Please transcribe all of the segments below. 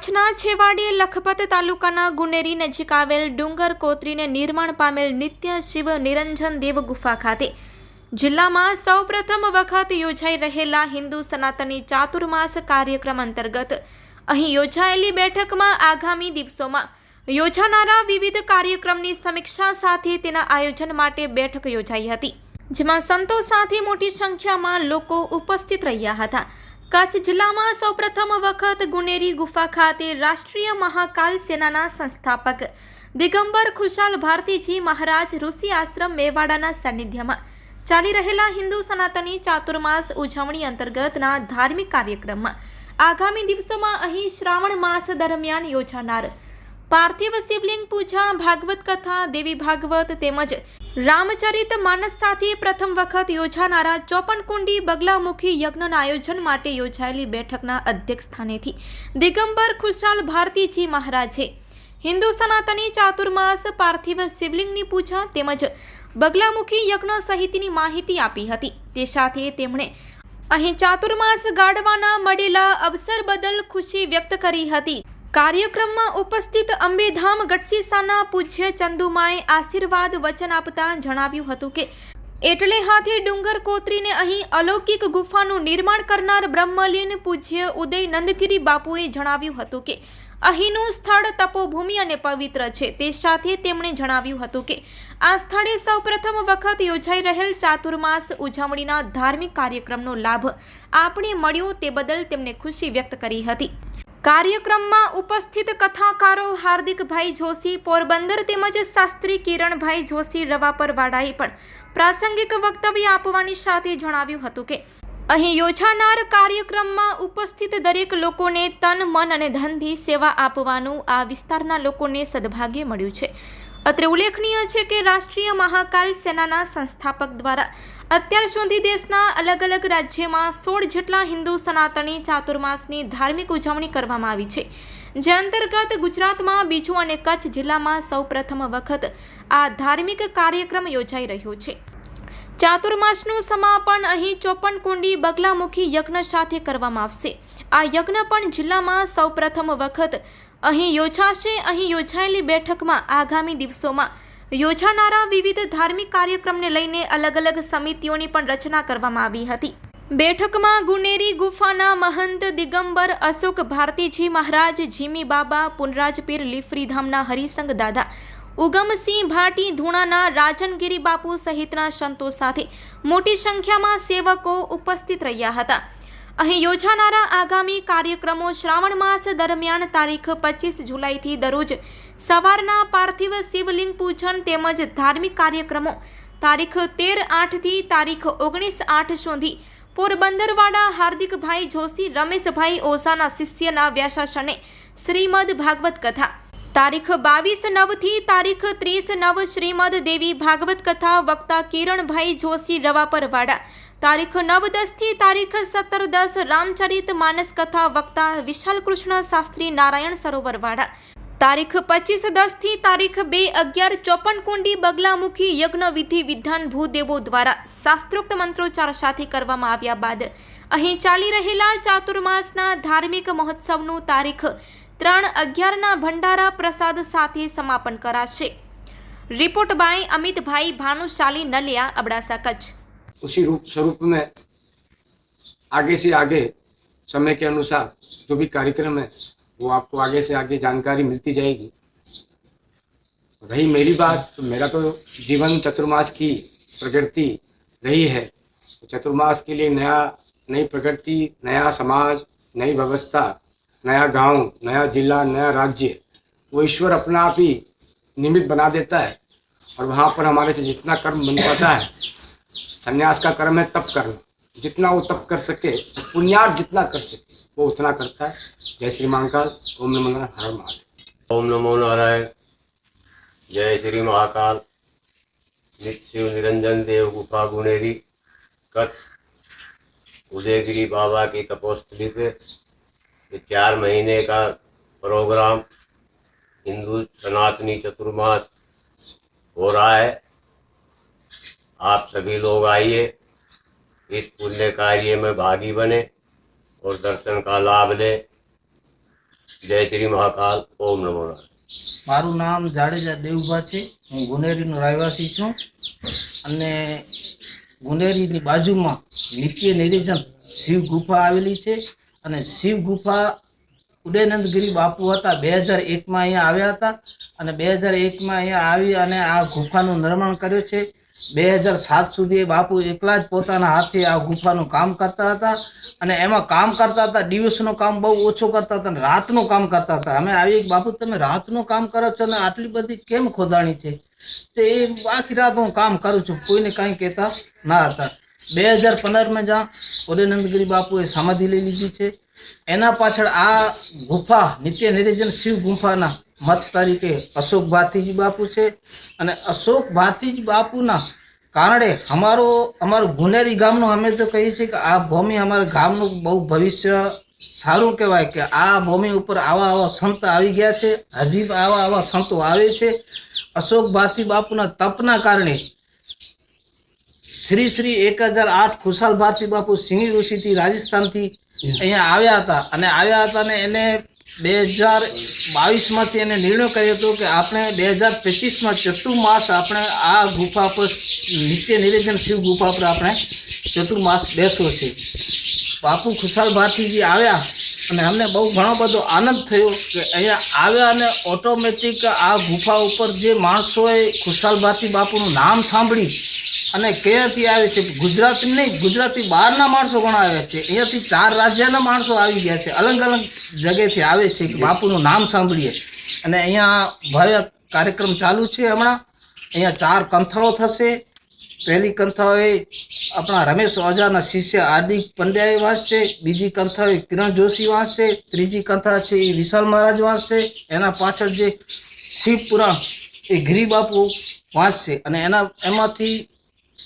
કચ્છના છેવાડે લખપત તાલુકાના ગુનેરી નજીક આવેલ ડુંગર કોતરીને નિર્માણ પામેલ નિત્ય શિવ નિરંજન દેવ ગુફા ખાતે. જિલ્લામાં સૌપ્રથમ વખત યોજાઈ રહેલા હિન્દુ સનાતની ચાતુર્માસ કાર્યક્રમ અંતર્ગત અહીં યોજાયેલી બેઠકમાં આગામી દિવસોમાં યોજાનારા વિવિધ કાર્યક્રમની સમીક્ષા સાથે તેના આયોજન માટે બેઠક યોજાઈ હતી, જેમાં સંતો સાથે મોટી સંખ્યામાં લોકો ઉપસ્થિત રહ્યા હતા. કચ્છ જિલ્લામાં સૌપ્રથમ વખત ગુનેરી ગુફા ખાતે રાષ્ટ્રીય મહાકાલ સેનાના સંસ્થાપક. દિગંબર ખુશાલ ભારતીજી મહારાજ ઋષિ આશ્રમ મેવાડાના સાનિધ્યમાં ચાલી રહેલા હિન્દુ સનાતની ચાતુર્માસ ઉજવણી અંતર્ગતના ધાર્મિક કાર્યક્રમમાં આગામી દિવસોમાં અહીં શ્રાવણ માસ દરમિયાન યોજાનાર. પાર્થિવ શિવલિંગ પૂજા, ભાગવત કથા, દેવી ભાગવત તેમજ રામચરિત માનસ સાથે પ્રથમ વખત યોજાનારા ચોપન કુંડી બગલામુખી યજ્ઞના આયોજન માટે યોજાયેલી બેઠકના અધ્યક્ષ સ્થાનેથી દિગંબર ખુશાલ ભારતીજી મહારાજે હિન્દુ સનાતની ચાતુર્માસ, પાર્થિવ શિવલિંગની પૂજા તેમજ બગલામુખી યજ્ઞ સહિતની માહિતી આપી હતી. તે સાથે તેમણે અહીં ચાતુર્માસ ગાળવાના મળેલા અવસર બદલ ખુશી વ્યક્ત કરી હતી. કાર્યક્રમમાં ઉપસ્થિત અંબેધામ ગઢસીસાના પૂજ્ય ચંદુમાએ આશીર્વાદ વચન આપતા જણાવ્યું હતું કે, એટલે હાથે ડુંગર કોતરીને અહીં અલૌકિક ગુફાનું નિર્માણ કરનાર બ્રહ્મલીન પૂજ્ય ઉદય નંદગીરી બાપુએ જણાવ્યું હતું કે, અહીંનું સ્થળ તપોભૂમિ અને પવિત્ર છે. તે સાથે તેમણે જણાવ્યું હતું કે, આ સ્થળે સૌપ્રથમ વખત યોજાઈ રહેલ ચાતુર્માસ ઉજવણીના ધાર્મિક કાર્યક્રમનો લાભ આપણે મળ્યો તે બદલ તેમણે ખુશી વ્યક્ત કરી હતી. કાર્યક્રમમાં ઉપસ્થિત કથાકારો હાર્દિકભાઈ જોશી, પોરબંદર તેમજ શાસ્ત્રી કિરણભાઈ જોશી, રવાપરવાડાએ પણ પ્રાસંગિક વક્તવ્ય આપવાની સાથે જણાવ્યું હતું કે, અહીં યોજાનાર કાર્યક્રમમાં ઉપસ્થિત દરેક લોકોને તન, મન અને ધનથી સેવા આપવાનું આ વિસ્તારના લોકોને સદભાગ્ય મળ્યું છે. અત્રે ઉલ્લેખનીય છે કે રાષ્ટ્રીય મહાકાલ સેનાના સંસ્થાપક દ્વારા અત્યાર સુધી દેશના અલગ અલગ રાજ્યમાં સોળ જેટલા હિન્દુ સનાતની ચાતુર્માસની ધાર્મિક ઉજવણી કરવામાં આવી છે, જે અંતર્ગત ગુજરાતમાં બીજું અને કચ્છ જિલ્લામાં સૌપ્રથમ વખત આ ધાર્મિક કાર્યક્રમ યોજાઈ રહ્યો છે. ચાતુર્માસનું સમાપન અહીં ચોપન કુંડી બગલામુખી યજ્ઞ સાથે કરવામાં આવશે. આ યજ્ઞ પણ જિલ્લામાં સૌપ્રથમ વખત અહીં યોજાશે. અહીં યોજાયેલી બેઠકમાં આગામી દિવસોમાં યોજાનારા વિવિધ ધાર્મિક કાર્યક્રમને લઈને અલગ અલગ સમિતિઓની પણ રચના કરવામાં આવી હતી. બેઠકમાં ગુનેરી ગુફાના મહંત દિગંબર અશોક ભારતીજી મહારાજ, જીમી બાબા પુનરાજપીર લીફરીધામના હરિસંગ દાદા, ઉગમસિંહ ભાટી ધૂણાના રાજનગીરી બાપુ સહિતના સંતો સાથે મોટી સંખ્યામાં સેવકો ઉપસ્થિત રહ્યા હતા. અહીં યોજાનારા આગામી કાર્યક્રમો શ્રાવણ માસ દરમિયાન તારીખ પચીસ જુલાઈથી દરરોજ સવારના પાર્થિવ શિવલિંગ પૂજન તેમજ ધાર્મિક કાર્યક્રમો તારીખ તેર આઠથી તારીખ ઓગણીસ આઠ સુધી. પોરબંદરવાડા હાર્દિકભાઈ જોશી, રમેશભાઈ ઓઝાના શિષ્યના વ્યાસાસને શ્રીમદ ભાગવત કથા. તારીખ બાવીસ નવથી તારીખ ત્રીસ નવ શ્રીમદ દેવી ભાગવત કથા વક્તા કિરણભાઈ જોશી રવાપરવાડા. તારીખ નવ દસથી તારીખ સત્તર દસ રામચરિત માનસ કથા વક્તા વિશાલ કૃષ્ણ શાસ્ત્રી નારાયણ સરોવરવાડા. તારીખ પચીસ દસથી તારીખ બે અગિયાર ચોપન કુંડી બગલામુખી યજ્ઞ વિધિ વિધાન ભૂદેવો દ્વારા શાસ્ત્રોક્ત મંત્રોચ્ચાર સાથે કરવામાં આવ્યા બાદ અહીં ચાલી રહેલા ચાતુર્માસના ધાર્મિક મહોત્સવનું તારીખ ત્રણ અગિયારના ભંડારા પ્રસાદ સાથે સમાપન કરાશે રિપોર્ટ બાય અમિતભાઈ ભાનુશાલી નલિયા અબડાસા કચ્છ उसी रूप स्वरूप में आगे से आगे समय के अनुसार जो भी कार्यक्रम है वो आपको आगे से आगे जानकारी मिलती जाएगी रही मेरी बात तो मेरा तो जीवन चतुर्मास की प्रकृति रही है तो चतुर्मास के लिए नया नई प्रकृति नया समाज नई व्यवस्था नया गाँव नया जिला नया राज्य वो ईश्वर अपना आप ही निमित्त बना देता है और वहाँ पर हमारे से जितना कर्म बन पाता है संन्यास का कर्म है तप करना जितना वो तप कर सके पुण्यार्थ जितना कर सके वो उतना करता है। जय श्री महाकाल ओम नमः नारायण, हर महादेव। ओम नमो नारायण जय श्री महाकाल। नित्य निरंजन देव गुफा गुनेरी कच्छ। उदयगिरी बाबा की तपोस्थली पे ये चार महीने का प्रोग्राम हिंदू सनातनी चतुर्मास हो रहा है आप सभी लोग आइए इस पुण्य कार्य में भागी बने और दर्शन का लाभ लें जय श्री महाकाल ओम नमो नारायण મારું નામ જાડેજા દેવભા છે હું ગુનેરીનો રહેવાસી છું અને ગુનેરીની બાજુમાં નિત્ય નિર્જન શિવ ગુફા આવેલી છે અને શિવ ગુફા ઉદયનંદગીરી બાપુ હતા. બે હજાર એકમાં અહીંયા આવ્યા હતા અને બે હજાર એકમાં અહીંયા આવી અને આ ગુફાનું નિર્માણ કર્યું છે. બે હજાર સાત સુધી એ બાપુ એકલા જ પોતાના હાથે આ ગુફાનું કામ કરતા હતા અને એમાં કામ કરતા હતા, દિવસનું કામ બહુ ઓછું કરતા હતા અને રાતનું કામ કરતા હતા. અમે આવી બાપુ, તમે રાતનું કામ કરો છો ને આટલી બધી કેમ ખોદાણી છે? તે આખી રાત હું કામ કરું છું, કોઈને કાંઈ કહેતા ના હતા. બે હજાર પંદરમાં જ્યાં ઉદયનંદગીરી બાપુએ સમાધિ લઈ લીધી છે. એના પાછળ આ ગુફા, નિત્ય નિરંજન શિવ ગુફાના મત તરીકે અશોક ભારતીજી બાપુ છે. અને અશોક ભારતીજી બાપુના કારણે અમારો, અમારું ગુનેરી ગામનું અમે તો કહીએ છીએ કે આ ભૂમિ અમારા ગામનું બહુ ભવિષ્ય સારું કહેવાય કે આ ભૂમિ ઉપર આવા આવા સંત આવી ગયા છે. હજી આવા આવા સંતો આવે છે. અશોક ભારતી બાપુના તપના કારણે શ્રી શ્રી એક હજાર આઠ ખુશાલ ભારતી બાપુ સિંહ ઋષિથી રાજસ્થાનથી અહીંયા આવ્યા હતા. અને આવ્યા હતા ને એને બે હજાર બાવીસમાંથી એને નિર્ણય કર્યો હતો કે આપણે બે હજાર પચીસમાં ચતુર્માસ આપણે આ ગુફા પર નિત્ય નિવેદન શિવ ગુફા પર આપણે ચતુર્માસ બેસવો છે બાપુ ખુશાલ ભારતીજી આવ્યા અને અમને બહુ ઘણો બધો આનંદ થયો કે અહીંયા આવ્યા અને ઓટોમેટિક આ ગુફા ઉપર જે માણસોએ ખુશાલ ભારતી બાપુનું નામ સાંભળી અને ક્યાંથી આવે છે ગુજરાતી નહીં, ગુજરાતી બહારના માણસો ઘણા આવ્યા છે. અહીંયાથી ચાર રાજ્યના માણસો આવી ગયા છે. અલગ અલગ જગ્યાથી આવે છે બાપુનું નામ સાંભળીએ. અને અહીંયા ભવ્ય કાર્યક્રમ ચાલુ છે હમણાં. અહીંયા ચાર કંથળો થશે. પહેલી કંથા એ આપણા રમેશ ઓઝાના શિષ્ય હાર્દિક પંડ્યાએ વાંચશે. બીજી કંથા એ કિરણ જોશી વાંચશે. ત્રીજી કંથા છે એ વિશાલ મહારાજ વાંચશે. એના પાછળ જે શિવપુરાણ એ ગિરિબાપુ વાંચશે. અને એના, એમાંથી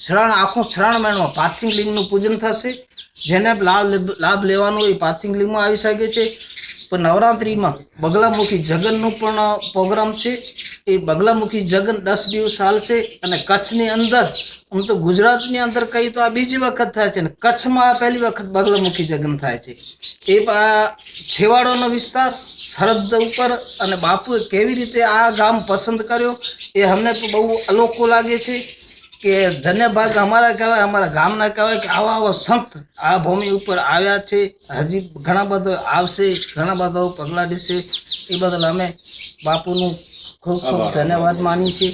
શ્રવણ આખું શ્રણ મહિનો પાર્થિંગ લિંગનું પૂજન થશે. જેને લાભ લાભ લેવાનો એ પાર્થિંગ લિંગમાં આવી શકે છે. પણ નવરાત્રિમાં બગલામુખી જગનનું પણ પ્રોગ્રામ છે. એ બગલામુખી જગન દસ દિવસ ચાલશે અને કચ્છની અંદર, આમ તો ગુજરાતની અંદર કહી તો આ બીજી વખત થાય છે ને, કચ્છમાં આ પહેલી વખત બગલામુખી જગન થાય છે. એ આ છેવાડોનો વિસ્તાર, સરહદ ઉપર અને બાપુએ કેવી રીતે આ ગામ પસંદ કર્યો એ અમને તો બહુ અલોકો લાગે છે. કે ધન્યભાગ અમારા કહેવાય અમારા ગામના કહેવાય કે આવા આવા સંત આ ભૂમિ ઉપર આવ્યા છે. હજી ઘણા બધા આવશે ઘણા બધા પગલાં લેશે. એ બદલ અમે બાપુનું ખૂબ ખૂબ ધન્યવાદ માની છીએ.